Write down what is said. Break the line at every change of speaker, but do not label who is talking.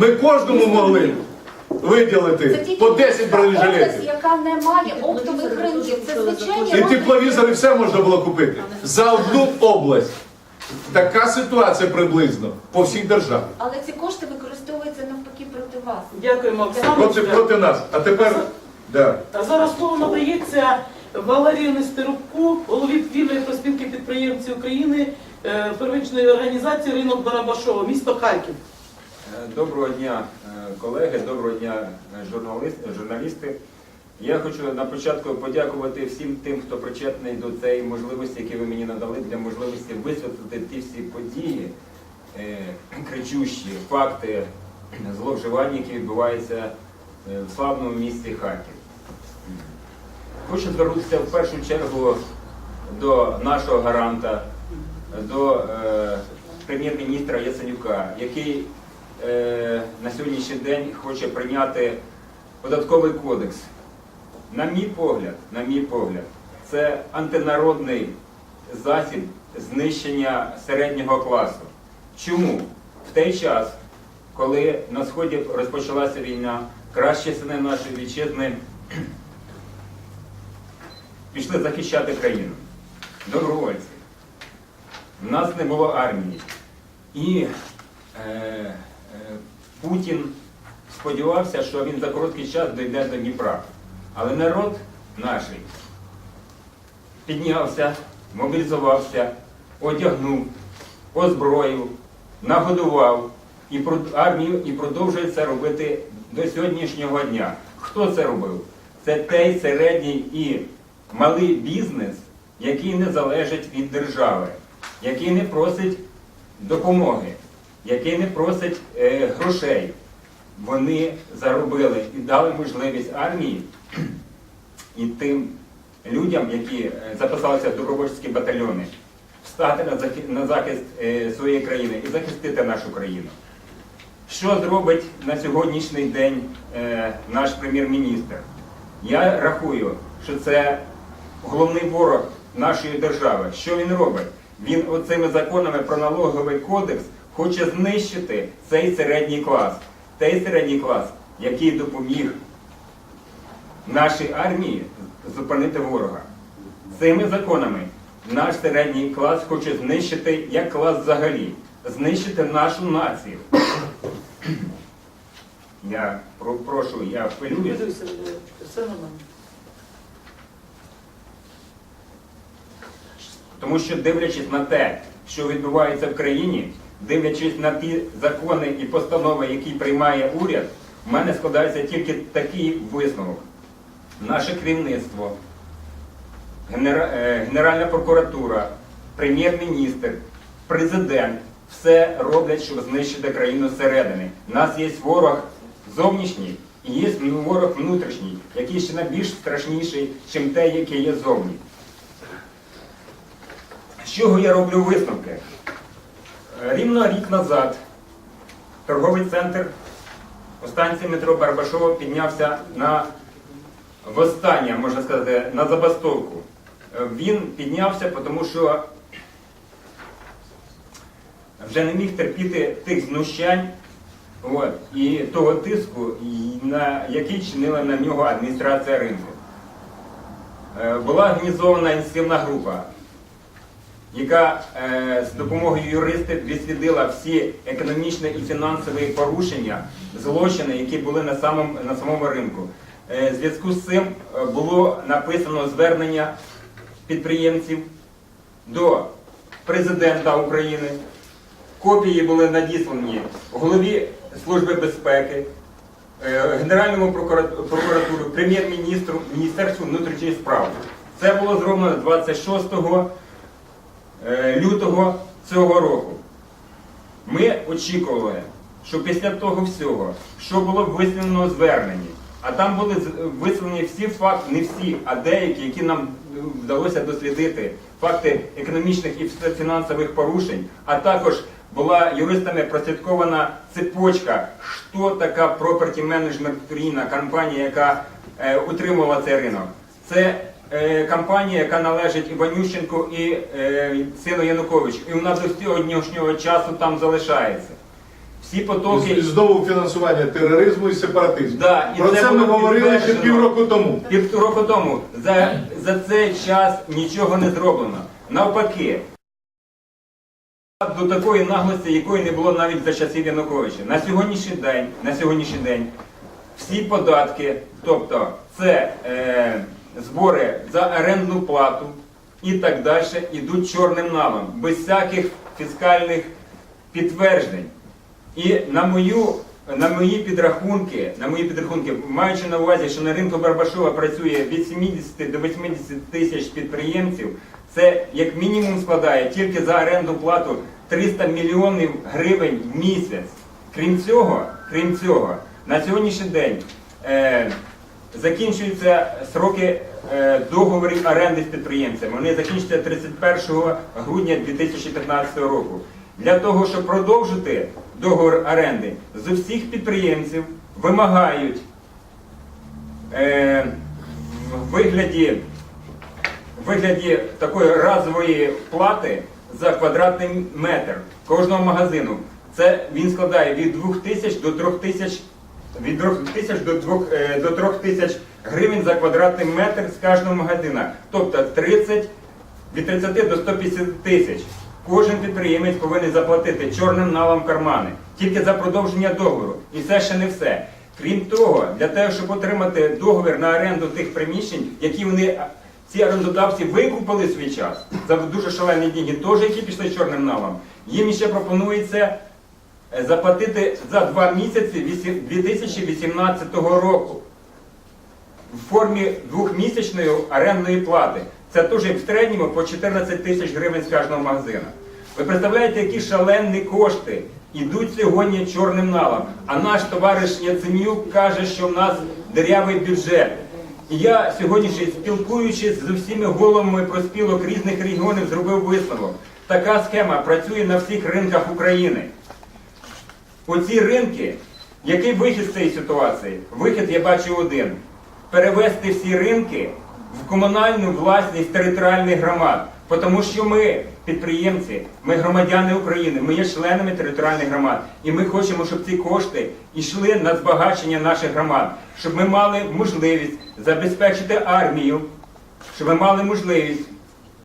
Ми кожному могли виділити по 10
область,
бронежилетів.
яка не має оптових ринків. Це звичайні
І тепловізори все можна було купити. За одну область. Така ситуація приблизно по всій державі.
Але ці кошти використовуються навпаки проти вас.
Дякуємо,
Проти, проти нас. А тепер, да.
А зараз слово надається Валерію Нестеруку, голові вільної проспілки підприємців України, е, первинчої організації Ринок Барабашова, місто Харків.
Е, Доброго дня, е, колеги, доброго дня, е, журналісти. Я хочу на початку подякувати всім тим, хто причетний до цієї можливості, які ви мені надали, для можливості висвітлити ті всі події, кричущі факти зловживань, які відбуваються в славному місті Харків. Хочу звернутися в першу чергу до нашого гаранта, до прем'єр-міністра Яценюка, який на сьогоднішній день хоче прийняти податковий кодекс. На мій погляд, на мій погляд, це антинародний засіб знищення середнього класу. Чому? В той час, коли на сході розпочалася війна, кращі сини нашої вітчизни пішли захищати країну. Добровольці. В нас не було армії. І е, е, Путін сподівався, що він за короткий час дійде до Дніпра. Але народ наш піднявся, мобілізувався, одягнув, озброїв, нагодував і армію і продовжує це робити до сьогоднішнього дня. Хто це робив? Це той середній і малий бізнес, який не залежить від держави, який не просить допомоги, який не просить е, грошей. Вони заробили і дали можливість армії і тим людям, які е, записалися в добровольчі батальйони, встати на захи- на захист е, своєї країни і захистити нашу країну. Що зробить на сьогоднішній день е, наш прем'єр-міністр? Я рахую, що це головний ворог нашої держави. Що він робить? Він оцими законами про налоговий кодекс хоче знищити цей середній клас. Той середній клас, який допоміг нашій армії зупинити ворога. Цими законами наш середній клас хоче знищити як клас взагалі, знищити нашу націю. Я про- прошу, я.
Дивіться, е.
Тому що дивлячись на те, що відбувається в країні, дивлячись на ті закони і постанови, які приймає уряд, в мене складається тільки такий висновок. Наше керівництво, е, Генеральна прокуратура, прем'єр-міністр, президент все роблять, щоб знищити країну зсередини. У нас є ворог зовнішній і є ворог внутрішній, який ще найбільш страшніший, ніж те, який є зовні. З чого я роблю висновки? Е, Рівно рік назад торговий центр у станції метро Барбашова піднявся на востаннє, можна сказати, на забастовку. Е, Він піднявся, тому що вже не міг терпіти тих знущань от, і того тиску, на який чинила на нього адміністрація ринку. Е, Була організована ініціативна група яка е, з допомогою юристів відслідила всі економічні і фінансові порушення, злочини, які були на самому, на самому ринку. Е, в зв'язку з цим е, було написано звернення підприємців до президента України. Копії були надіслані голові Служби безпеки, Генеральному прокурату- прокуратуру, прем'єр-міністру, Міністерству внутрішніх справ. Це було зроблено 26 е, лютого цього року. Ми очікували, що після того всього, що було висвітлено у зверненні, а там були висвітлені всі факти, не всі, а деякі, які нам е, вдалося дослідити, факти економічних і фінансових порушень, а також була юристами прослідкована цепочка, що така Property Management компанія, яка е, утримувала цей ринок. Це е, компанія, яка належить Іванющенку і е, сину Януковичу. І вона до сьогоднішнього часу там залишається. всі потоки.
Знову фінансування тероризму і сепаратизму.
Да, і
Про
це
це ми говорили ще півроку тому.
Півроку тому за, за цей час нічого не зроблено. Навпаки, до такої наглості, якої не було навіть за часів Януковича. На сьогоднішній день, на сьогоднішній день всі податки, тобто це е, збори за орендну плату і так далі, йдуть чорним налом, без всяких фіскальних підтверджень. І на мою на мої підрахунки, на мої підрахунки, маючи на увазі, що на ринку Барбашова працює від 70 до 80 тисяч підприємців, це як мінімум складає тільки за оренду плату 300 мільйонів гривень в місяць. Крім цього, крім цього, на сьогоднішній день е, закінчуються сроки е, договорів оренди з підприємцями. Вони закінчаться 31 грудня 2015 року. Для того, щоб продовжити договір оренди, з усіх підприємців вимагають е, в вигляді, вигляді такої разової плати за квадратний метр кожного магазину. Це він складає від 2 тисяч до 3 тисяч від 2 тисяч до 2, е, до 3 тисяч гривень за квадратний метр з кожного магазина. Тобто 30, від 30 до 150 тисяч. Кожен підприємець повинен заплатити чорним налом кармани тільки за продовження договору. І це ще не все. Крім того, для того, щоб отримати договір на оренду тих приміщень, які вони ці орендодавці викупили свій час за дуже шалені деньги, теж які пішли чорним налом, їм ще пропонується заплатити за два місяці 2018 року в формі двохмісячної орендної плати. Це теж в середньому по 14 тисяч гривень з кожного магазина. Ви представляєте, які шалені кошти йдуть сьогодні чорним налом. А наш товариш Яценюк каже, що в нас дирявий бюджет. І я сьогодні спілкуючись з усіма головами проспілок різних регіонів, зробив висновок. Така схема працює на всіх ринках України. Оці ринки, який вихід з цієї ситуації? Вихід я бачу один. Перевести всі ринки в комунальну власність територіальних громад. Тому що ми, підприємці, ми громадяни України, ми є членами територіальних громад. І ми хочемо, щоб ці кошти йшли на збагачення наших громад, щоб ми мали можливість забезпечити армію, щоб ми мали можливість